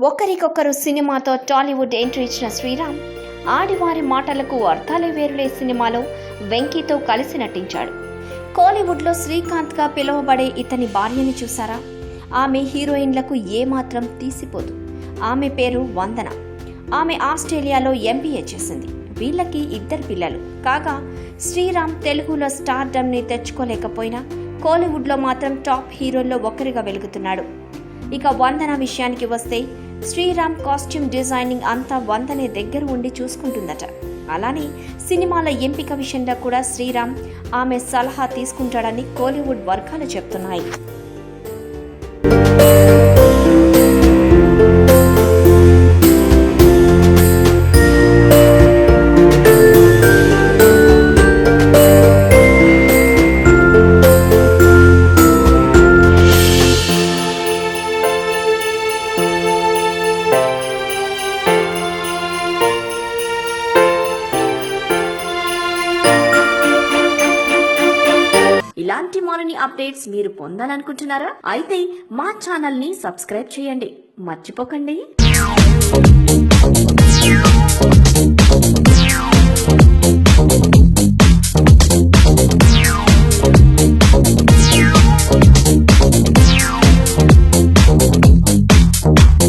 ఒకరికొకరు సినిమాతో టాలీవుడ్ ఎంట్రీ ఇచ్చిన శ్రీరామ్ ఆడివారి మాటలకు అర్థాలే వేరులే సినిమాలో వెంకీతో కలిసి నటించాడు. కోలీవుడ్లో శ్రీకాంత్గా పిలువబడే ఇతని భార్యని చూసారా? ఆమె హీరోయిన్లకు ఏమాత్రం తీసిపోదు. ఆమె పేరు వందన. ఆమె ఆస్ట్రేలియాలో ఎంబీఏ చేసింది. వీళ్ళకి ఇద్దరు పిల్లలు. కాగా శ్రీరామ్ తెలుగులో స్టార్డమ్ని తెచ్చుకోలేకపోయినా కోలీవుడ్లో మాత్రం టాప్ హీరోల్లో ఒకరిగా వెలుగుతున్నాడు. ఇక వందన విషయానికి వస్తే శ్రీరామ్ కాస్ట్యూమ్ డిజైనింగ్ అంతా వందనే దగ్గర ఉండి చూసుకుంటుందట. అలానే సినిమాల ఎంపిక విషయంలో కూడా శ్రీరామ్ ఆమె సలహా తీసుకుంటాడని కోలీవుడ్ వర్గాలు చెప్తున్నాయి. ఇలాంటి మరిన్ని అప్డేట్స్ మీరు పొందాలనుకుంటున్నారా? అయితే మా ఛానల్ని సబ్స్క్రైబ్ చేయండి. మర్చిపోకండి.